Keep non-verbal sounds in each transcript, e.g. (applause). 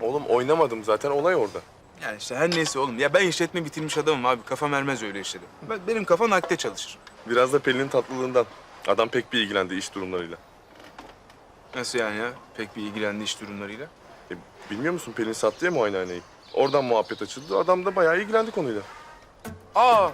Oğlum oynamadım zaten olay orada. Yani işte her neyse oğlum. Ya ben işletme bitirmiş adamım abi. Kafam ermez öyle işleri. Ben, benim kafam nakde çalışır. Biraz da Pelin'in tatlılığından. Adam pek bir ilgilendi iş durumlarıyla. Nasıl yani ya? Pek bir ilgilendi iş durumlarıyla. E, bilmiyor musun Pelin sattı ya muayenehaneyi. Oradan muhabbet açıldı. Adam da bayağı ilgilendi konuyla. Aa!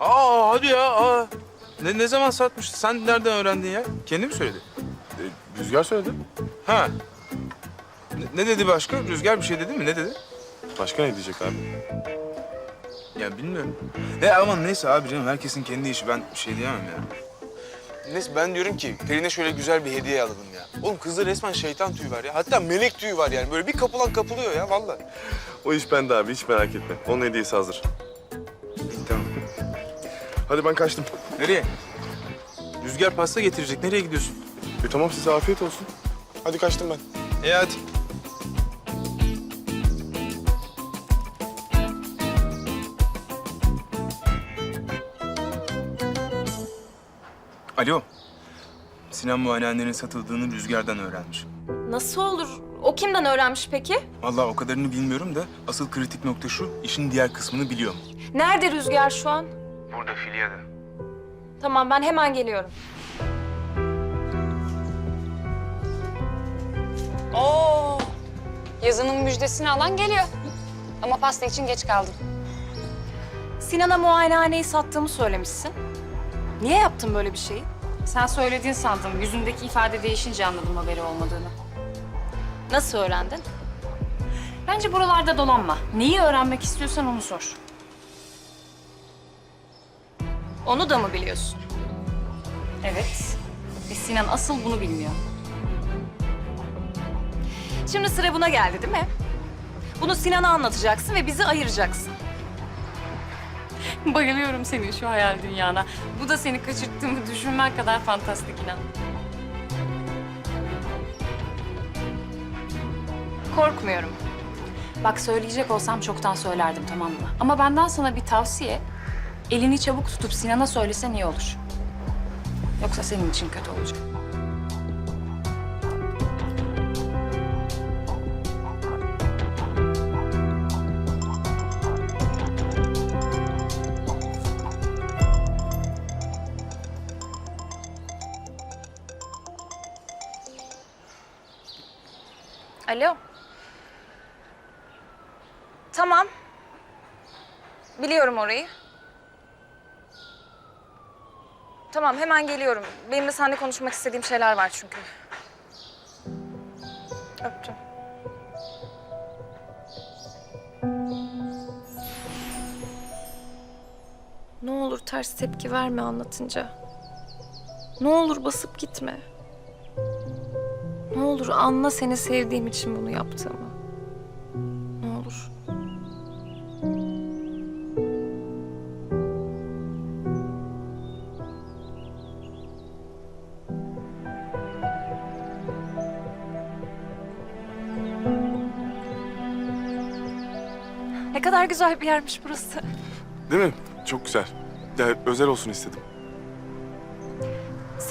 Aa hadi ya. Aa. Ne, ne zaman satmış? Sen nereden öğrendin ya? Kendi mi söyledi? E, Rüzgar söyledi. Ha. Ne, dedi başka? Rüzgar bir şey dedi mi? Ne dedi? Başka ne diyecek abi? Ya bilmiyorum. E aman neyse abi canım herkesin kendi işi. Ben bir şey diyemem ya. Neyse ben diyorum ki Pelin'e şöyle güzel bir hediye alalım ya. Oğlum kızda resmen şeytan tüyü var ya. Hatta melek tüyü var yani. Böyle bir kapılan kapılıyor ya vallahi. O iş bende abi hiç merak etme. Onun hediyesi hazır. İyi tamam. Hadi ben kaçtım. Nereye? Rüzgar pasta getirecek. Nereye gidiyorsun? E tamam size afiyet olsun. Hadi kaçtım ben. E hadi. Alo. Sinan muayenehanenin satıldığını Rüzgar'dan öğrenmiş. Nasıl olur? O kimden öğrenmiş peki? Vallahi o kadarını bilmiyorum da asıl kritik nokta şu, işin diğer kısmını biliyor mu? Nerede Rüzgar şu an? Burada Filya'da. Tamam ben hemen geliyorum. Oo, yazının müjdesini alan geliyor. Ama pasta için geç kaldım. Sinan'a muayenehaneyi sattığımı söylemişsin. Niye yaptın böyle bir şeyi? Sen söylediğin sandım. Yüzündeki ifade değişince anladım haberi olmadığını. Nasıl öğrendin? Bence buralarda dolanma. Neyi öğrenmek istiyorsan onu sor. Onu da mı biliyorsun? Evet. Ve Sinan asıl bunu bilmiyor. Şimdi sıra buna geldi değil mi? Bunu Sinan'a anlatacaksın ve bizi ayıracaksın. (laughs) Bayılıyorum senin şu hayal dünyana. Bu da seni kaçırttığımı düşünmen kadar fantastik inan. Korkmuyorum. Bak söyleyecek olsam çoktan söylerdim tamam mı? Ama benden sana bir tavsiye. Elini çabuk tutup Sinan'a söylesen iyi olur. Yoksa senin için kötü olacak. Alo. Tamam. Biliyorum orayı. Tamam hemen geliyorum. Benim de seninle konuşmak istediğim şeyler var çünkü. Öptüm. Ne olur ters tepki verme anlatınca. Ne olur basıp gitme. Ne olur anla seni sevdiğim için bunu yaptığımı. Ne olur. Ne kadar güzel bir yermiş burası. Değil mi? Çok güzel. Ya, özel olsun istedim.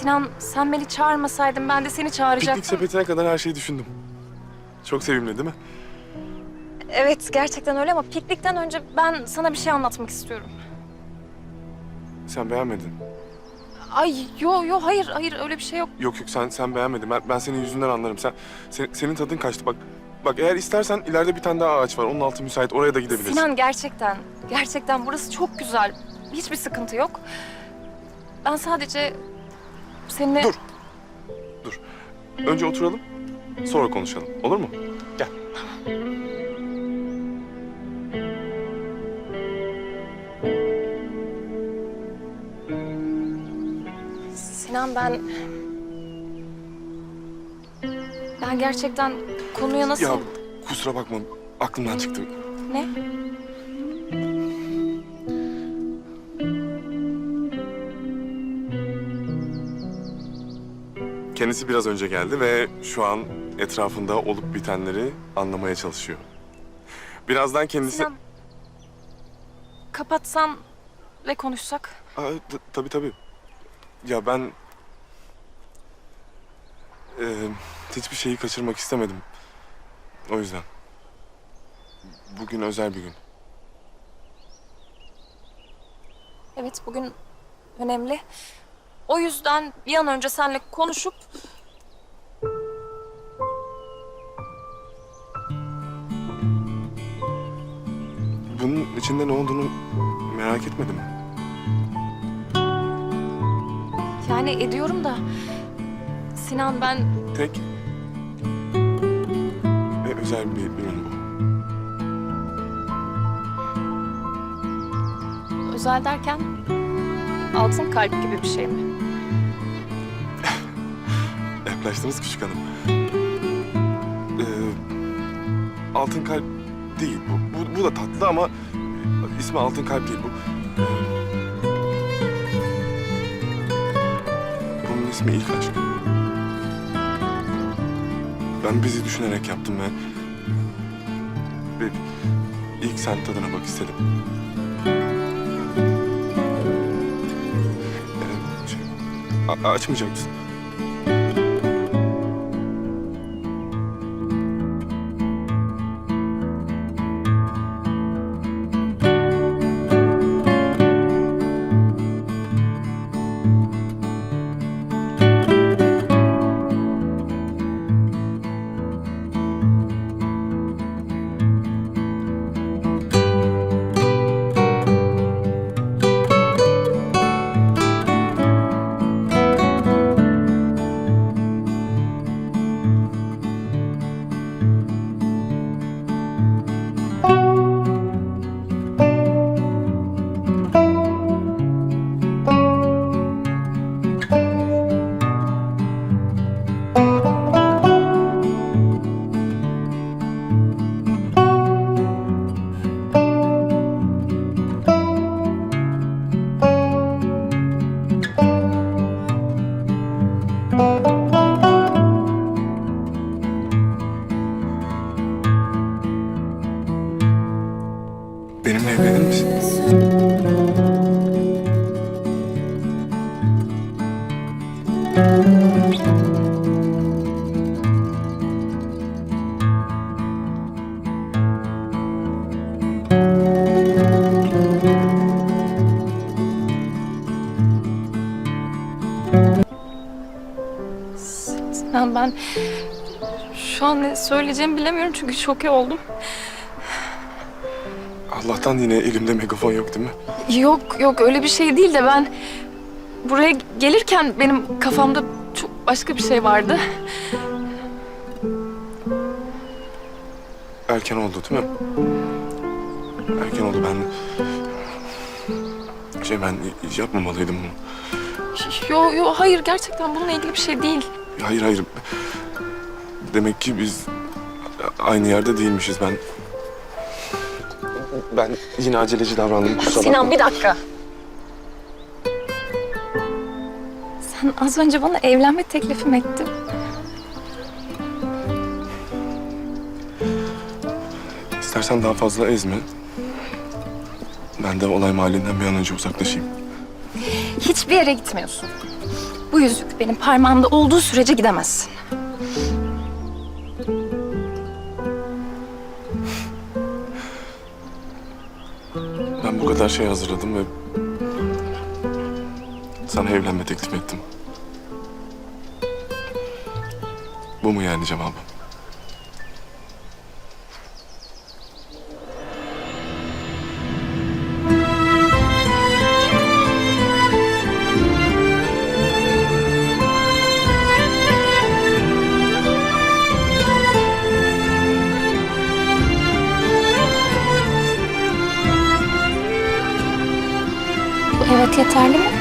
Sinan sen beni çağırmasaydın ben de seni çağıracaktım. Piknik sepetine kadar her şeyi düşündüm. Çok sevimli değil mi? Evet gerçekten öyle ama piknikten önce ben sana bir şey anlatmak istiyorum. Sen beğenmedin. Ay yo yo hayır hayır öyle bir şey yok. Yok yok sen sen beğenmedin. Ben, ben senin yüzünden anlarım. Sen, sen- senin tadın kaçtı. Bak bak eğer istersen ileride bir tane daha ağaç var. Onun altı müsait. Oraya da gidebiliriz. Sinan gerçekten gerçekten burası çok güzel. Hiçbir sıkıntı yok. Ben sadece seninle... Dur. Dur. Önce oturalım. Sonra konuşalım. Olur mu? Gel. Sinan ben... Ben gerçekten konuya nasıl... Ya kusura bakma. Aklımdan çıktı. Ne? Kendisi biraz önce geldi ve şu an etrafında olup bitenleri anlamaya çalışıyor. Birazdan kendisi... Sinan... Kapatsan ve konuşsak. Aa, t- tabii tabii. Ya ben... Eee, hiçbir şeyi kaçırmak istemedim. O yüzden. bugün özel bir gün. Evet bugün önemli. O yüzden bir an önce seninle konuşup Bunun içinde ne olduğunu merak etmedim. yani ediyorum da Sinan ben Tek ve özel bir ürün bu. özel derken altın kalp gibi bir şey mi? Yaklaştınız küçük hanım. Ee, altın kalp değil bu. bu. Bu da tatlı ama ismi altın kalp değil bu. Ee, bunun ismi ilk aşk. Ben bizi düşünerek yaptım ve, ve ilk sen tadına bak istedim. Ee, şey, açmayacak mısın? Benimle evlenir misin? Ben şu an ne söyleyeceğimi bilemiyorum çünkü şoke oldum. Allah'tan yine elimde megafon yok değil mi? Yok yok öyle bir şey değil de ben buraya gelirken benim kafamda çok başka bir şey vardı. Erken oldu değil mi? Erken oldu ben... Şey ben yapmamalıydım bunu. Yo yo hayır gerçekten bununla ilgili bir şey değil. Hayır hayır. Demek ki biz aynı yerde değilmişiz. Ben... Ben yine aceleci davrandım kusura bakma. Sinan bir dakika. Sen az önce bana evlenme teklifi mi ettin? İstersen daha fazla ezme. Ben de olay mahallinden bir an önce uzaklaşayım. Hiçbir yere gitmiyorsun. Bu yüzük benim parmağımda olduğu sürece gidemezsin. Kadar şey hazırladım ve... Sana evlenme teklif ettim. Bu mu yani? Bu yeterli mi?